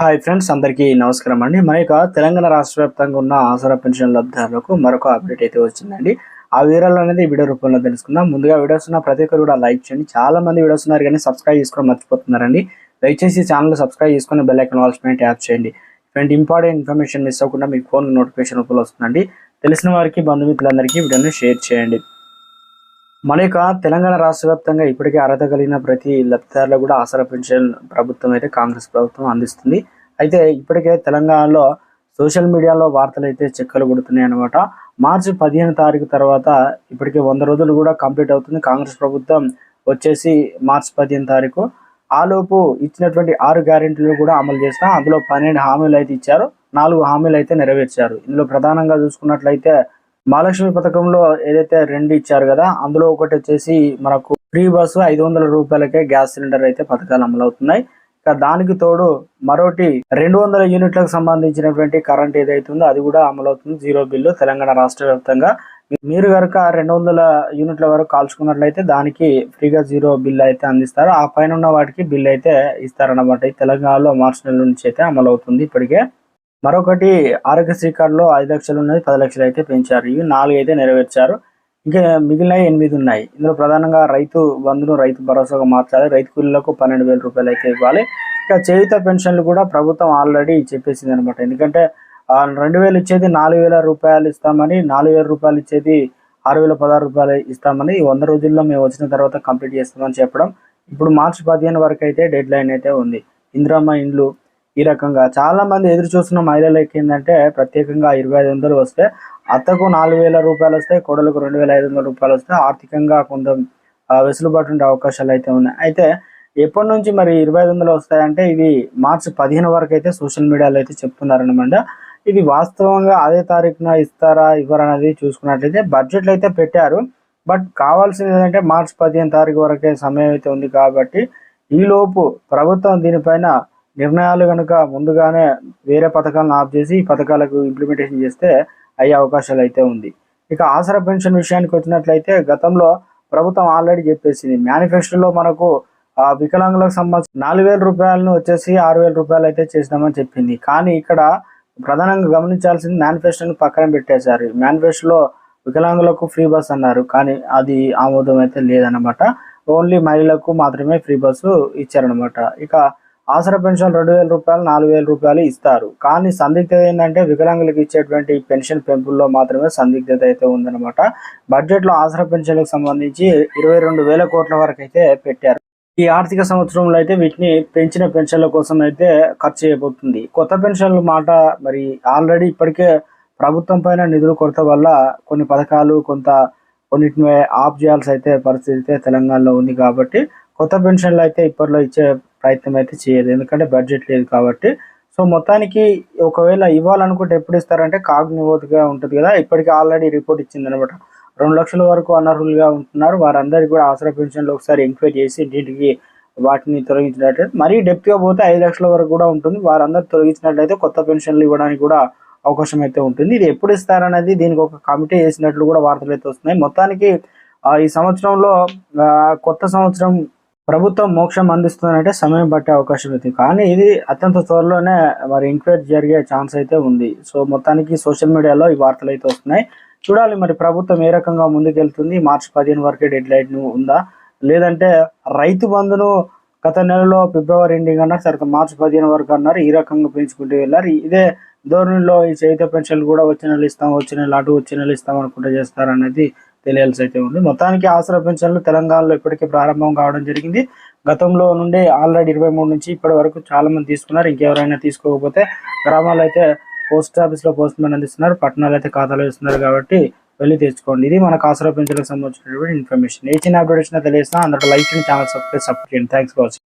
Hi friends అందరికీ నమస్కారం అండి. మన యొక్క తెలంగాణ రాష్ట్ర వ్యాప్తంగా ఉన్న ఆసరా పెన్షన్ లబ్ధిదారులకు మరొక అప్డేట్ అయితే వచ్చిందండి. ఆ వివరాలు అనేది వీడియో రూపంలో తెలుసుకుందాం. ముందుగా వీడియోస్ ఉన్న ప్రతి ఒక్కరు కూడా లైక్ చేయండి. చాలా మంది వీడియోస్ ఉన్నారు కానీ సబ్స్క్రైబ్ చేసుకోవడం మర్చిపోతున్నారండి. దయచేసి ఛానల్ సబ్స్క్రైబ్ చేసుకుని బెల్ ఐకన్ వాల్స్ పైన ట్యాప్ చేయండి. ఇటువంటి ఇంపార్టెంట్ ఇన్ఫర్మేషన్ మిస్ అవ్వకుండా మీకు ఫోన్ నోటిఫికేషన్ రూపంలో వస్తుందండి. తెలిసిన వారికి బంధుమిత్రులందరికీ వీడియోని షేర్ చేయండి. మన యొక్క తెలంగాణ రాష్ట్ర వ్యాప్తంగా ఇప్పటికే అర్హత కలిగిన ప్రతి లబ్ధిదారులకు కూడా ఆసరా పెన్షన్ ప్రభుత్వం అయితే కాంగ్రెస్ ప్రభుత్వం అందిస్తుంది. అయితే ఇప్పటికే తెలంగాణలో సోషల్ మీడియాలో వార్తలు అయితే చెక్కలు కొడుతున్నాయి అనమాట మార్చి పదిహేను తారీఖు తర్వాత ఇప్పటికే వంద రోజులు కూడా కంప్లీట్ అవుతుంది. కాంగ్రెస్ ప్రభుత్వం వచ్చేసి మార్చి పదిహేను తారీఖు. ఆలోపు ఇచ్చినటువంటి ఆరు గ్యారెంటీలు కూడా అమలు చేస్తాం అందులో పన్నెండు హామీలు అయితే ఇచ్చారు. నాలుగు హామీలు అయితే నెరవేర్చారు. ఇందులో ప్రధానంగా చూసుకున్నట్లయితే మహాలక్ష్మి పథకంలో ఏదైతే రెండు ఇచ్చారు కదా అందులో ఒకటి వచ్చేసి మనకు ఫ్రీ బస్సు ఐదు వందల రూపాయలకే గ్యాస్ సిలిండర్ అయితే పథకాలు అమలవుతున్నాయి. ఇక దానికి తోడు మరోటి రెండు వందల యూనిట్లకు సంబంధించినటువంటి కరెంట్ ఏదైతే ఉందో అది కూడా అమలవుతుంది జీరో బిల్లు తెలంగాణ రాష్ట్ర వ్యాప్తంగా. మీరు కనుక రెండు వందల యూనిట్ల వరకు కాల్చుకున్నట్లయితే దానికి ఫ్రీగా జీరో బిల్ అయితే అందిస్తారు. ఆ పైన ఉన్న వాటికి బిల్ అయితే ఇస్తారన్నమాట. తెలంగాణలో మార్చి నెల నుంచి అయితే అమలవుతుంది ఇప్పటికే. మరొకటి ఆరోగ్యశ్రీ కార్డులో ఐదు లక్షలు ఉన్నది పది లక్షలు అయితే పెంచారు. ఇవి నాలుగు అయితే నెరవేర్చారు. ఇంకా మిగిలినవి ఎనిమిది ఉన్నాయి. ఇందులో ప్రధానంగా రైతు బంధును రైతు భరోసాగా మార్చాలి. రైతు కూలీలకు పన్నెండు వేల రూపాయలు అయితే ఇవ్వాలి. ఇంకా చేయుత పెన్షన్లు కూడా ప్రభుత్వం ఆల్రెడీ చెప్పేసింది అనమాట ఎందుకంటే రెండు వేలు ఇచ్చేది నాలుగు వేల రూపాయలు ఇస్తామని నాలుగు వేల రూపాయలు ఇచ్చేది ఆరు వేల పదహారు రూపాయలు ఇస్తామని ఈ వంద రోజుల్లో మేము వచ్చిన తర్వాత కంప్లీట్ చేస్తామని చెప్పడం. ఇప్పుడు మార్చి పదిహేను వరకు అయితే డెడ్ లైన్ అయితే ఉంది. ఇందిరమ్మ ఇండ్లు ఈ రకంగా చాలా మంది ఎదురు చూస్తున్న మహిళలకి ఏంటంటే ప్రత్యేకంగా ఇరవై ఐదు వందలు వస్తే అత్తకు నాలుగు వేల రూపాయలు వస్తాయి కోడలకు రెండు వేల ఐదు వందల రూపాయలు వస్తే ఆర్థికంగా కొంత వెసులుబాటు ఉండే అవకాశాలు అయితే ఉన్నాయి. అయితే ఎప్పటి నుంచి మరి ఇరవై ఐదు వందలు వస్తాయంటే ఇది మార్చి పదిహేను వరకు అయితే సోషల్ మీడియాలో అయితే చెప్తున్నారనమాట ఇది వాస్తవంగా అదే తారీఖున ఇస్తారా ఇవ్వరా అనేది చూసుకున్నట్లయితే బడ్జెట్లు అయితే పెట్టారు. బట్ కావాల్సింది ఏంటంటే మార్చి పదిహేను తారీఖు వరకే సమయం అయితే ఉంది కాబట్టి ఈలోపు ప్రభుత్వం దీనిపైన నిర్ణయాలు కనుక ముందుగానే వేరే పథకాలను ఆఫ్ చేసి ఈ పథకాలకు ఇంప్లిమెంటేషన్ చేస్తే అయ్యే అవకాశాలు అయితే ఉంది. ఇక ఆసరా పెన్షన్ విషయానికి వచ్చినట్లయితే గతంలో ప్రభుత్వం ఆల్రెడీ చెప్పేసింది. మేనిఫెస్టోలో మనకు ఆ వికలాంగులకు సంబంధించి నాలుగు వేల రూపాయలను వచ్చేసి ఆరు వేల రూపాయలు అయితే చేసినామని చెప్పింది. కానీ ఇక్కడ ప్రధానంగా గమనించాల్సింది మేనిఫెస్టోని పక్కన పెట్టేశారు. మేనిఫెస్టోలో వికలాంగులకు ఫ్రీ బస్ అన్నారు. కానీ అది ఆమోదం అయితే లేదన్నమాట. ఓన్లీ మహిళలకు మాత్రమే ఫ్రీ బస్సు ఇచ్చారనమాట ఇక ఆసరా పెన్షన్ రెండు వేల రూపాయలు నాలుగు వేల రూపాయలు ఇస్తారు. కానీ సందిగ్ధత ఏంటంటే వికలాంగులకు ఇచ్చేటువంటి పెన్షన్ పెంపుల్లో మాత్రమే సందిగ్ధత అయితే ఉందన్నమాట. బడ్జెట్లో ఆసరా పెన్షన్లకు సంబంధించి ఇరవై రెండు వేల కోట్ల వరకు అయితే పెట్టారు. ఈ ఆర్థిక సంవత్సరంలో అయితే వీటిని పెంచిన పెన్షన్ల కోసం అయితే ఖర్చు చేయబోతుంది. కొత్త పెన్షన్ల మాట మరి ఆల్రెడీ ఇప్పటికే ప్రభుత్వం పైన నిధుల కొరత వల్ల కొన్ని పథకాలు కొంత కొన్నిటిని ఆఫ్ చేయాల్సి అయితే పరిస్థితి అయితే తెలంగాణలో ఉంది కాబట్టి కొత్త పెన్షన్లు అయితే ఇప్పట్లో ఇచ్చే ప్రయత్నం అయితే చేయదు ఎందుకంటే బడ్జెట్ లేదు కాబట్టి. సో మొత్తానికి ఒకవేళ ఇవ్వాలనుకుంటే ఎప్పుడు ఇస్తారంటే కాగ్నివోత్గా ఉంటుంది కదా. ఇప్పటికీ ఆల్రెడీ రిపోర్ట్ ఇచ్చింది అనమాట రెండు లక్షల వరకు అనర్హులుగా ఉంటున్నారు. వారందరికీ కూడా ఆసరా పెన్షన్లు ఒకసారి ఎంక్వైరీ చేసి ఇంటింటికి వాటిని తొలగించినట్లయితే మరీ డెప్త్గా పోతే ఐదు లక్షల వరకు కూడా ఉంటుంది. వారందరూ తొలగించినట్లయితే కొత్త పెన్షన్లు ఇవ్వడానికి కూడా అవకాశం అయితే ఉంటుంది. ఇది ఎప్పుడు ఇస్తారనేది దీనికి ఒక కమిటీ చేసినట్లు కూడా వార్తలు అయితే వస్తున్నాయి. మొత్తానికి ఆ, ఈ సంవత్సరంలో కొత్త సంవత్సరం ప్రభుత్వం మోక్షం అందిస్తుందంటే సమయం పట్టే అవకాశం ఉంది. కానీ ఇది అత్యంత త్వరలోనే మరి ఎంక్వైరీ జరిగే ఛాన్స్ అయితే ఉంది. సో మొత్తానికి సోషల్ మీడియాలో ఈ వార్తలు అయితే వస్తున్నాయి. చూడాలి మరి ప్రభుత్వం ఏ రకంగా ముందుకెళ్తుంది. మార్చి పదిహేను వరకే డెడ్ లైట్ ఉందా? లేదంటే రైతు బంధును గత నెలలో ఫిబ్రవరి ఎండింగ్ అన్నారు తర్వాత మార్చి పదిహేను వరకు అన్నారు ఈ రకంగా పెంచుకుంటూ వెళ్ళారు. ఇదే ధోరణిలో ఈ చైత పెన్షన్లు కూడా వచ్చిన నెల ఇస్తాం వచ్చిన లాటు వచ్చిన నెల ఇస్తాం అనుకుంటే చేస్తారనేది తెలియాల్సి అయితే ఉంది మొత్తానికి ఆసరా పెన్షన్లు తెలంగాణలో ఇప్పటికే ప్రారంభం కావడం జరిగింది. గతంలో నుండి ఆల్రెడీ ఇరవై మూడు నుంచి ఇప్పటి వరకు చాలా మంది తీసుకున్నారు. ఇంకెవరైనా తీసుకోకపోతే గ్రామాల్లో అయితే పోస్ట్ ఆఫీస్లో పోస్ట్ మ్యాన్ అందిస్తున్నారు. పట్టణాలు అయితే ఖాతాలో ఇస్తున్నారు కాబట్టి వెళ్ళి తెచ్చుకోండి. ఇది మనకు ఆసరా పెన్షన్లకు సంబంధించినటువంటి ఇన్ఫర్మేషన్. ఏ చిన్న అప్డేట్స్ వచ్చినా తెలియజేస్తున్నా. అందరూ like and channel subscribe support చేయండి. Thanks for watching